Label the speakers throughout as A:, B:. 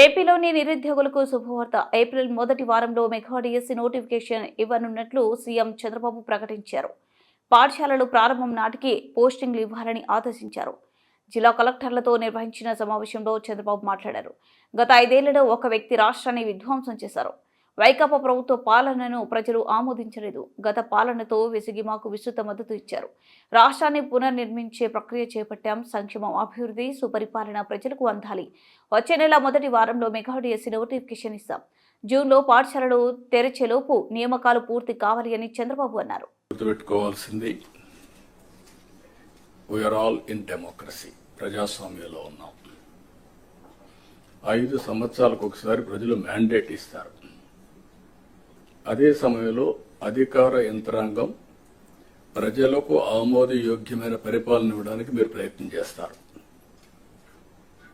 A: ఏపీలోని నిరుద్యోగులకు శుభవార్త. ఏప్రిల్ మొదటి వారంలో మెగా నోటిఫికేషన్ ఇవ్వనున్నట్లు సీఎం చంద్రబాబు ప్రకటించారు. పాఠశాలలు ప్రారంభం నాటికి పోస్టింగ్లు ఇవ్వాలని ఆదేశించారు. జిల్లా కలెక్టర్లతో నిర్వహించిన సమావేశంలో చంద్రబాబు మాట్లాడారు. గత ఐదేళ్ళలో ఒక వ్యక్తి రాష్ట్రాన్ని విధ్వంసం చేశారు. వైకాపా ప్రభుత్వ పాలనను ప్రజలు ఆమోదించలేదు. గత పాలనతో విసిగి మాకు విస్తృత మద్దతు ఇచ్చారు. రాష్ట్రాన్ని పునర్నిర్మించే ప్రక్రియ చేపట్టాం సంక్షేమం అభివృద్ధి సుపరిపాలన ప్రజలకు అందాలి. వచ్చే నెల మొదటి వారంలో మెగాడిఎస్సీ నోటిఫికేషన్ ఇస్తాం. జూన్లో పాఠశాలలు తెరిచేలోపు నియామకాలు పూర్తి కావాలి అని చంద్రబాబు అన్నారు.
B: గుర్తుపెట్టుకోవాల్సింది వీఆర్ ఆల్ ఇన్ డెమోక్రసీ ప్రజాస్వామ్యంలో ఉన్నాం. ఐదు సంవత్సరాలకు ఒకసారి ప్రజలు మ్యాండేట్ ఇస్తారు. అదే సమయంలో అధికార యంత్రాంగం ప్రజలకు ఆమోదయోగ్యమైన పరిపాలన ఇవ్వడానికి మీరు ప్రయత్నం చేస్తారు.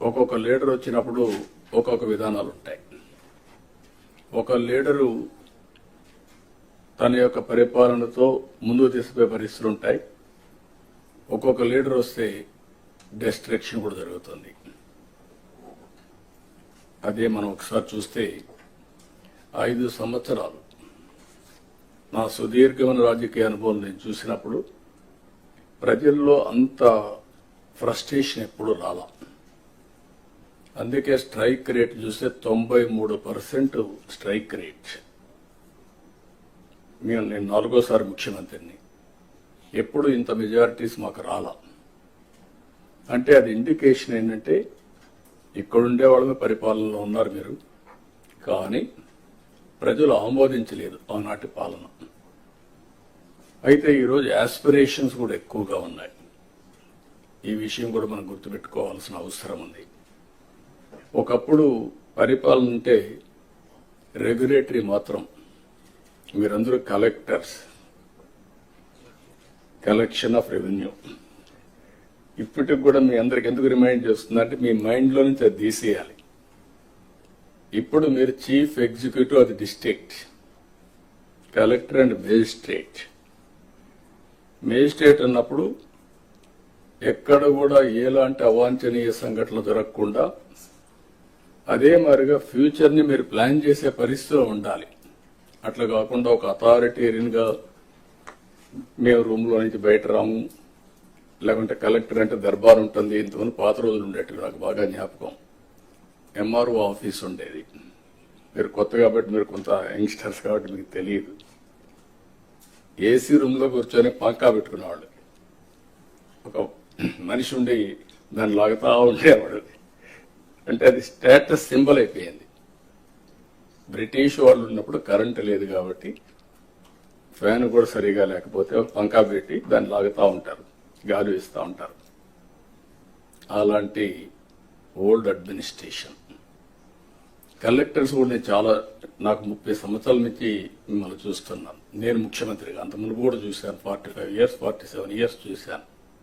B: ఒక్కొక్క లీడర్ వచ్చినప్పుడు ఒక్కొక్క విధానాలు ఉంటాయి. ఒక లీడరు తన యొక్క పరిపాలనతో ముందుకు తీసుకుపోయే పరిస్థితులు ఉంటాయి. ఒక్కొక్క లీడర్ వస్తే డెస్ట్రక్షన్ కూడా జరుగుతుంది. అదే మనం ఒకసారి చూస్తే ఐదు సంవత్సరాలు నా సుదీర్ఘమైన రాజకీయ అనుభవం నేను చూసినప్పుడు ప్రజల్లో అంత ఫ్రస్ట్రేషన్ ఎప్పుడు రాలా. అందుకే స్ట్రైక్ రేట్ చూస్తే తొంభై మూడు పర్సెంట్ స్ట్రైక్ రేట్. మేము నేను నాలుగోసారి ముఖ్యమంత్రిని. ఎప్పుడు ఇంత మెజారిటీస్ మాకు రాలా. అంటే అది ఇండికేషన్ ఏంటంటే ఇక్కడుండే వాళ్ళమే పరిపాలనలో ఉన్నారు మీరు. కానీ ప్రజలు ఆమోదించలేదు ఆనాటి పాలన. అయితే ఈరోజు యాస్పిరేషన్స్ కూడా ఎక్కువగా ఉన్నాయి. ఈ విషయం కూడా మనం గుర్తుపెట్టుకోవాల్సిన అవసరం ఉంది. ఒకప్పుడు పరిపాలన అంటే రెగ్యులేటరీ మాత్రం మీరందరూ కలెక్టర్స్ కలెక్షన్ ఆఫ్ రెవెన్యూ ఇప్పటికి కూడా మీ అందరికి ఎందుకు రిమైండ్ చేస్తుందంటే మీ మైండ్లో నుంచి అది తీసేయాలి ఇప్పుడు మీరు chief executive of the district collector and magistrate. Magistrate అన్నప్పుడు ఎక్కడ కూడా ఎలాంటి అవాంఛనీయ సంఘటనలు జరగకుండా అదే మాదిరిగా ఫ్యూచర్ని మీరు ప్లాన్ చేసే పరిస్థితిలో ఉండాలి. అట్లా కాకుండా ఒక అథారిటేరియన్గా మేము రూమ్లో నుంచి బయట రాము లేకుంటే కలెక్టర్ అంటే దర్బార్ ఉంటుంది ఇంతమంది పాత రోజులు ఉండేట్టు నాకు బాగా జ్ఞాపకం. ఎంఆర్ఓ ఆఫీస్ ఉండేది. మీరు కొత్త కాబట్టి మీరు కొంత యంగ్స్టర్స్ కాబట్టి మీకు తెలియదు. ఏసీ రూమ్లో కూర్చొని పంకా పెట్టుకునేవాళ్ళు. ఒక మనిషి ఉండి దాన్ని లాగుతా ఉండేవాడు. అంటే అది స్టేటస్ సింబల్ అయిపోయింది. బ్రిటిష్ వాళ్ళు ఉన్నప్పుడు కరెంటు లేదు కాబట్టి ఫ్యాన్ కూడా సరిగా లేకపోతే పంకా పెట్టి దాన్ని లాగుతూ ఉంటారు. గాలి ఇస్తూ ఉంటారు. అలాంటి ఓల్డ్ అడ్మినిస్ట్రేషన్. కలెక్టర్స్ కూడా నేను చాలా నాకు ముప్పై సంవత్సరాల నుంచి మిమ్మల్ని చూస్తున్నాను. నేను ముఖ్యమంత్రిగా అంత మునుపు కూడా చూశాను forty five years forty seven years చూశాను.